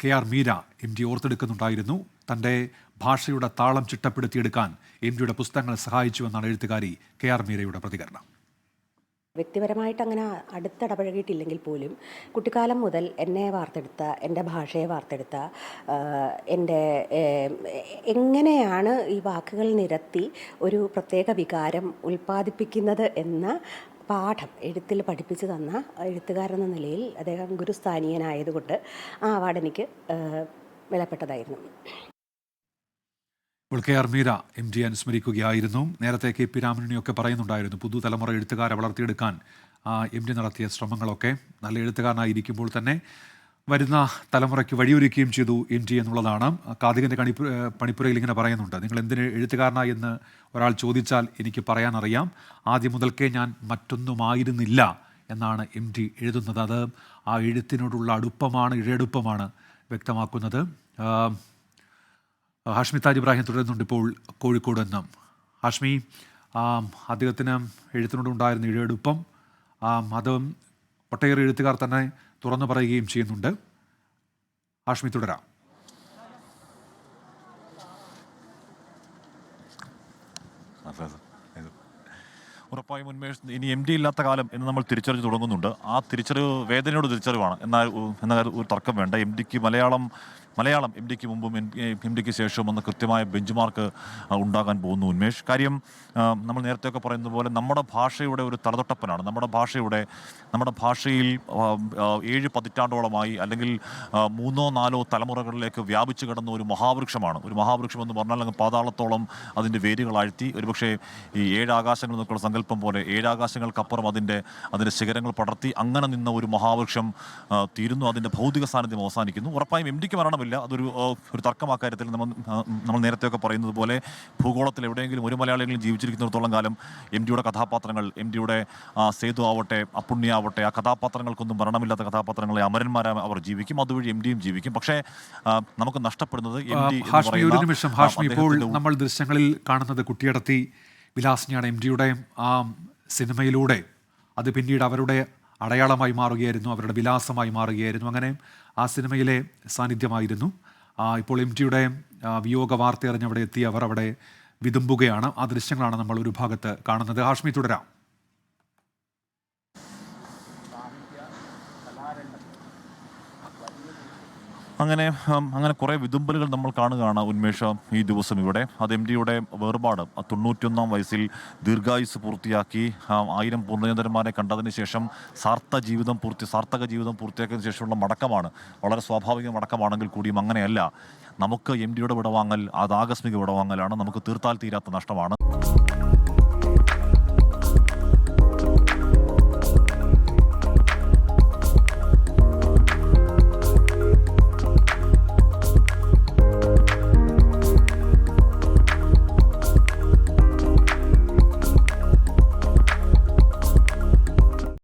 K R Meera M G ഓർത്തെടുക്കുന്നുണ്ടായിരുന്നു. തന്റെ ഭാഷയുടെ താളം ചിട്ടപ്പെടുത്തിയെടുക്കാൻ എം ജിയുടെ പുസ്തകങ്ങൾ സഹായിച്ചുവെന്നാണ് എഴുത്തുകാരി കെ ആർ മീരയുടെ പ്രതികരണം. വ്യക്തിപരമായിട്ട് അങ്ങനെ അടുത്തിടപഴകിയിട്ടില്ലെങ്കിൽ പോലും കുട്ടിക്കാലം മുതൽ എന്നെ വാർത്തെടുത്ത എന്റെ ഭാഷയെ വാർത്തെടുത്ത എന്റെ എങ്ങനെയാണ് ഈ വാക്കുകൾ നിരത്തി ഒരു പ്രത്യേക വികാരം ഉൽപ്പാദിപ്പിക്കുന്നത് എന്ന പാഠം എഴുത്തിൽ പഠിപ്പിച്ചു തന്ന എഴുത്തുകാരൻ എന്ന നിലയിൽ അദ്ദേഹം ഗുരുസ്ഥാനീയനായതുകൊണ്ട് ആ അവാർഡ് എനിക്ക് വിലപ്പെട്ടതായിരുന്നു. ഇപ്പോൾ K R Meera M G അനുസ്മരിക്കുകയായിരുന്നു. നേരത്തെ കെ പി രാമനുണിയൊക്കെ പറയുന്നുണ്ടായിരുന്നു പുതുതലമുറ എഴുത്തുകാരെ വളർത്തിയെടുക്കാൻ എം ജി നടത്തിയ ശ്രമങ്ങളൊക്കെ. നല്ല എഴുത്തുകാരനായിരിക്കുമ്പോൾ തന്നെ വരുന്ന തലമുറയ്ക്ക് വഴിയൊരുക്കുകയും ചെയ്തു എം എന്നുള്ളതാണ്. കാതികന്റെ കണിപ്പു പണിപ്പുരയിൽ ഇങ്ങനെ പറയുന്നുണ്ട്. നിങ്ങൾ എന്തിന് എഴുത്തുകാരന എന്ന് ഒരാൾ ചോദിച്ചാൽ എനിക്ക് പറയാനറിയാം. ആദ്യം മുതൽക്കേ ഞാൻ മറ്റൊന്നുമായിരുന്നില്ല എന്നാണ് എം ടി എഴുതുന്നത്. അത് ആ എഴുത്തിനോടുള്ള അടുപ്പമാണ് ഇഴയടുപ്പമാണ് വ്യക്തമാക്കുന്നത്. ഹാഷ്മി താജ് ഇബ്രാഹിം തുടരുന്നുണ്ട് ഇപ്പോൾ കോഴിക്കോട് നിന്നും ഹാഷ്മി അദ്ദേഹത്തിന് എഴുത്തിനോടുണ്ടായിരുന്ന ഇഴയെടുപ്പം അത് ഒട്ടേറെ എഴുത്തുകാർ തന്നെ തുറന്നു പറയുകയും ചെയ്യുന്നുണ്ട്. ഹാഷ്മി തുടരാം. ഉറപ്പായും ഉന്മേഷ് ഇനി എം ഡി ഇല്ലാത്ത കാലം എന്ന് നമ്മൾ തിരിച്ചറിഞ്ഞ് തുടങ്ങുന്നുണ്ട്. ആ തിരിച്ചറിവ് വേദനയോട് തിരിച്ചറിവാണ്. എന്നാൽ എന്നാൽ എന്ന ഒരു തർക്കം വേണ്ട. എം ഡിക്ക് മലയാളം മലയാളം എം ഡിക്ക് മുമ്പും എം ഡിക്ക് ശേഷവും എന്ന കൃത്യമായ ബെഞ്ച് മാർക്ക് ഉണ്ടാകാൻ പോകുന്നു ഉന്മേഷ്. കാര്യം നമ്മൾ നേരത്തെയൊക്കെ പറയുന്നത് പോലെ നമ്മുടെ ഭാഷയുടെ ഒരു തലതൊട്ടപ്പനാണ്. നമ്മുടെ ഭാഷയുടെ നമ്മുടെ ഭാഷയിൽ ഏഴ് പതിറ്റാണ്ടോളമായി അല്ലെങ്കിൽ മൂന്നോ നാലോ തലമുറകളിലേക്ക് വ്യാപിച്ചു കിടന്ന ഒരു മഹാവൃക്ഷമാണ്. ഒരു മഹാവൃക്ഷം എന്ന് പറഞ്ഞാൽ അങ്ങ് പാതാളത്തോളം അതിന്റെ വേരുകൾ ആഴ്ത്തി. ഒരുപക്ഷെ ഈ ഏഴാകാശങ്ങൾ എന്നൊക്കെയുള്ള സങ്കല്പം പോലെ ഏഴാകാശങ്ങൾക്കപ്പുറം അതിന്റെ അതിന്റെ ശിഖരങ്ങൾ പടർത്തി അങ്ങനെ നിന്ന ഒരു മഹാവൃക്ഷം തീരുന്നു. അതിന്റെ ഭൗതിക സാന്നിധ്യം അവസാനിക്കുന്നു. ഉറപ്പായും എം ഡിക്ക് മരണമില്ല അതൊരു ഒരു തർക്കം ആ കാര്യത്തിൽ നമ്മൾ നമ്മൾ നേരത്തെയൊക്കെ പറയുന്നത് പോലെ ഭൂഗോളത്തിൽ എവിടെയെങ്കിലും ഒരു മലയാളിയെങ്കിലും ജീവിച്ചിരിക്കുന്നിടത്തോളം കാലം എം ഡിയുടെ കഥാപാത്രങ്ങൾ എം ഡിയുടെ സേതു ആവട്ടെ അപ്പുണ്യ ആവട്ടെ ആ കഥാപാത്രങ്ങൾക്കൊന്നും മരണമില്ലാത്ത കഥാപാത്രങ്ങളെ അമരന്മാരെ അവർ ജീവിക്കും. അതുവഴി എം ഡിയും ജീവിക്കും. പക്ഷേ നമുക്ക് നഷ്ടപ്പെടുന്നത് എം ഡി ഒരു നിമിഷം. ആ, ഹാഷ്മി ഇപ്പോൾ നമ്മൾ ദൃശ്യങ്ങളിൽ കാണുന്നത് കുട്ടിയടത്തി വിലാസിനിയാണ് എം ഡിയുടെ ആ സിനിമയിലൂടെ. അത് പിന്നീട് അവരുടെ അടയാളമായി മാറുകയായിരുന്നു അവരുടെ വിലാസമായി മാറുകയായിരുന്നു. അങ്ങനെ ആ സിനിമയിലെ സാന്നിധ്യമായിരുന്നു. ഇപ്പോൾ എം ടിയുടെ വിയോഗ വാർത്ത അറിഞ്ഞ് അവിടെ എത്തി അവർ അവിടെ വിതുമ്പുകയാണ്. ആ ദൃശ്യങ്ങളാണ് നമ്മൾ ഒരു ഭാഗത്ത് കാണുന്നത്. ഹാഷ്മി തുടരാം. അങ്ങനെ അങ്ങനെ കുറേ വിതുമ്പലുകൾ നമ്മൾ കാണുകയാണ് ഉന്മേഷ ഈ ദിവസം ഇവിടെ. അത് എം ഡിയുടെ വേർപാട് തൊണ്ണൂറ്റിയൊന്നാം വയസ്സിൽ ദീർഘായുസ് പൂർത്തിയാക്കി ആയിരം പൂർണചന്ദ്രന്മാരെ കണ്ടതിന് ശേഷം സാർത്ഥ ജീവിതം പൂർത്തി സാർത്ഥക ജീവിതം പൂർത്തിയാക്കിയതിന് ശേഷമുള്ള മടക്കമാണ്. വളരെ സ്വാഭാവിക മടക്കമാണെങ്കിൽ കൂടിയും അങ്ങനെയല്ല. നമുക്ക് എം ഡിയുടെ വിടവാങ്ങൽ അത് ആകസ്മിക വിടവാങ്ങലാണ്. നമുക്ക് തീർത്താൽ തീരാത്ത നഷ്ടമാണ്.